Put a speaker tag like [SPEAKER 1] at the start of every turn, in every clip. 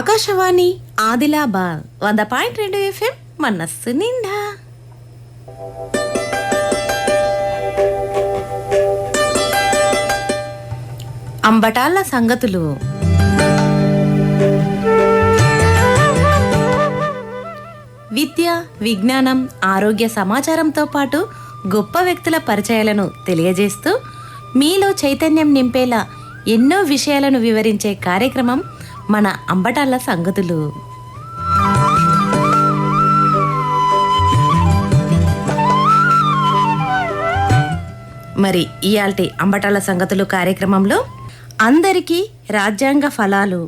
[SPEAKER 1] ఆకాశవాణి ఆదిలాబాద్ వంద పాయింట్ రెండు ఎఫ్ఎం మనస్సు నిండా. అంబటాల సంగతులు. విద్య విజ్ఞానం ఆరోగ్య సమాచారంతో పాటు గొప్ప వ్యక్తుల పరిచయాలను తెలియజేస్తూ మీలో చైతన్యం నింపేలా ఎన్నో విషయాలను వివరించే కార్యక్రమం మన అంబటాల సంగతులు. మరి ఇయాల్టి అంబటాల సంగతులు కార్యక్రమంలో అందరికీ రాజ్యాంగ ఫలాలు.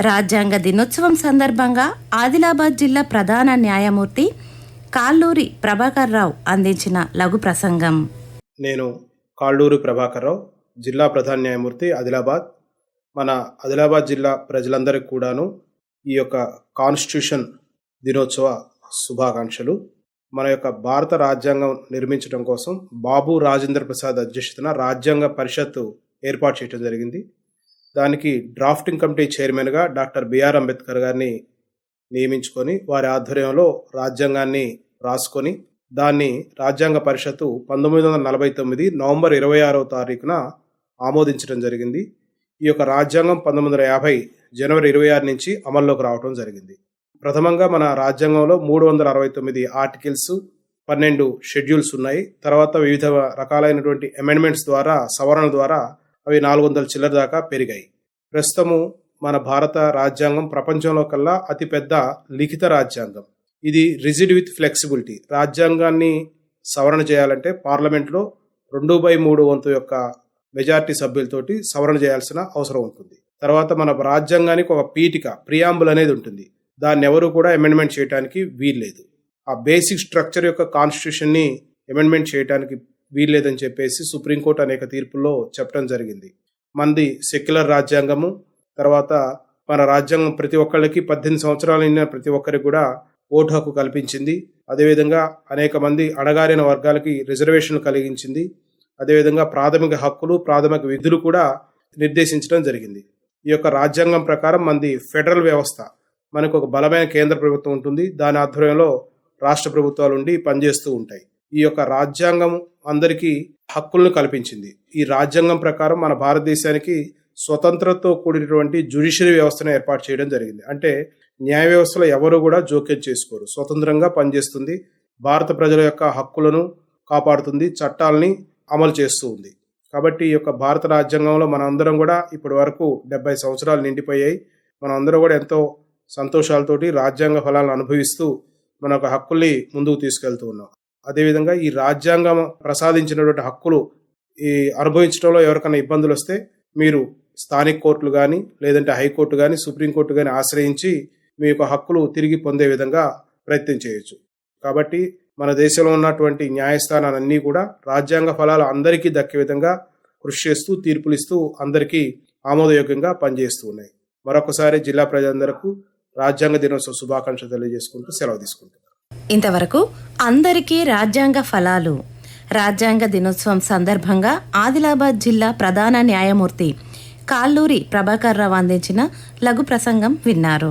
[SPEAKER 1] రాజ్యాంగ దినోత్సవం సందర్భంగా ఆదిలాబాద్ జిల్లా ప్రధాన న్యాయమూర్తి కాళ్ళూరి ప్రభాకర్ రావు అందించిన లఘు ప్రసంగం.
[SPEAKER 2] నేను కాళ్ళూరి ప్రభాకర్ రావు జిల్లా ప్రధాన న్యాయమూర్తి ఆదిలాబాద్. మన ఆదిలాబాద్ జిల్లా ప్రజలందరికీ కూడాను ఈ యొక్క కాన్స్టిట్యూషన్ దినోత్సవ శుభాకాంక్షలు. మన యొక్క భారత రాజ్యాంగం నిర్మించడం కోసం బాబు రాజేంద్ర ప్రసాద్ అధ్యక్షతన రాజ్యాంగ పరిషత్తు ఏర్పాటు చేయడం జరిగింది. దానికి డ్రాఫ్టింగ్ కమిటీ చైర్మన్గా డాక్టర్ బిఆర్ అంబేద్కర్ గారిని నియమించుకొని వారి ఆధ్వర్యంలో రాజ్యాంగాన్ని రాసుకొని దాన్ని రాజ్యాంగ పరిషత్తు పంతొమ్మిది వందల నలభై తొమ్మిది నవంబర్ ఇరవై ఆరవ తారీఖున ఆమోదించడం జరిగింది. ఈ యొక్క రాజ్యాంగం పంతొమ్మిది వందల యాభై జనవరి ఇరవై ఆరు నుంచి అమల్లోకి రావడం జరిగింది. ప్రథమంగా మన రాజ్యాంగంలో మూడు వందల అరవై తొమ్మిది ఆర్టికల్స్ పన్నెండు షెడ్యూల్స్ ఉన్నాయి. తర్వాత వివిధ రకాలైనటువంటి అమెండ్మెంట్స్ ద్వారా సవరణ ద్వారా అవి నాలుగు వందల చిల్లర దాకా పెరిగాయి. ప్రస్తుతము మన భారత రాజ్యాంగం ప్రపంచంలో కల్లా అతిపెద్ద లిఖిత రాజ్యాంగం. ఇది రిజిడ్ విత్ ఫ్లెక్సిబిలిటీ. రాజ్యాంగాన్ని సవరణ చేయాలంటే పార్లమెంట్లో రెండు బై మూడు వంతు యొక్క మెజార్టీ సభ్యులతోటి సవరణ చేయాల్సిన అవసరం ఉంటుంది. తర్వాత మన రాజ్యాంగానికి ఒక పీఠిక ప్రియాంబుల్ అనేది ఉంటుంది. దాన్ని ఎవరు కూడా అమెండ్మెంట్ చేయడానికి వీల్లేదు. ఆ బేసిక్ స్ట్రక్చర్ యొక్క కాన్స్టిట్యూషన్ని అమెండ్మెంట్ చేయడానికి వీల్లేదని చెప్పేసి సుప్రీంకోర్టు అనేక తీర్పుల్లో చెప్పడం జరిగింది. మంది సెక్యులర్ రాజ్యాంగము తర్వాత మన రాజ్యాంగం ప్రతి ఒక్కళ్ళకి పద్దెనిమిది సంవత్సరాలు నిండిన ప్రతి ఒక్కరికి కూడా ఓటు హక్కు కల్పించింది. అదేవిధంగా అనేక మంది అడగారిన వర్గాలకి రిజర్వేషన్లు కలిగించింది. అదేవిధంగా ప్రాథమిక హక్కులు ప్రాథమిక విధులు కూడా నిర్దేశించడం జరిగింది. ఈ యొక్క రాజ్యాంగం ప్రకారం మనది ఫెడరల్ వ్యవస్థ. మనకు ఒక బలమైన కేంద్ర ప్రభుత్వం ఉంటుంది. దాని ఆధ్వర్యంలో రాష్ట్ర ప్రభుత్వాలు ఉండి పనిచేస్తూ ఉంటాయి. ఈ యొక్క రాజ్యాంగం అందరికీ హక్కులను కల్పించింది. ఈ రాజ్యాంగం ప్రకారం మన భారతదేశానికి స్వతంత్రతో కూడినటువంటి జ్యుడిషియరీ వ్యవస్థను ఏర్పాటు చేయడం జరిగింది. అంటే న్యాయ వ్యవస్థలో ఎవరు కూడా జోక్యం చేసుకోరు. స్వతంత్రంగా పనిచేస్తుంది. భారత ప్రజల యొక్క హక్కులను కాపాడుతుంది. చట్టాలని అమలు చేస్తూ ఉంది. కాబట్టి ఈ యొక్క భారత రాజ్యాంగంలో మనందరం అందరం కూడా ఇప్పటి వరకు డెబ్బై సంవత్సరాలు నిండిపోయాయి. మనం కూడా ఎంతో సంతోషాలతోటి రాజ్యాంగ ఫలాలను అనుభవిస్తూ మన యొక్క హక్కుల్ని ముందుకు తీసుకెళ్తూ ఉన్నాం. అదేవిధంగా ఈ రాజ్యాంగం ప్రసాదించినటువంటి హక్కులు ఈ అనుభవించడంలో ఎవరికైనా ఇబ్బందులు వస్తే మీరు స్థానిక కోర్టులు కానీ లేదంటే హైకోర్టు కానీ సుప్రీంకోర్టు కానీ ఆశ్రయించి మీ యొక్క హక్కులు తిరిగి పొందే విధంగా ప్రయత్నం చేయొచ్చు. కాబట్టి మన దేశంలో ఉన్నటువంటి న్యాయస్థానాలన్నీ కూడా రాజ్యాంగ ఫలాలు అందరికీ దక్కే విధంగా కృషి చేస్తూ తీర్పులు ఇస్తూ అందరికీ ఆమోదయోగ్యంగా పనిచేస్తూ ఉన్నాయి. మరొకసారి జిల్లా ప్రజలందరకు రాజ్యాంగ దినోత్సవ శుభాకాంక్షలు తెలియజేసుకుంటూ సెలవు తీసుకుంటున్నాను.
[SPEAKER 1] ఇంతవరకు అందరికీ రాజ్యాంగ ఫలాలు. రాజ్యాంగ దినోత్సవం సందర్భంగా ఆదిలాబాద్ జిల్లా ప్రధాన న్యాయమూర్తి కాల్లూరి ప్రభాకర్ రావు అందించిన లఘు ప్రసంగం విన్నారు.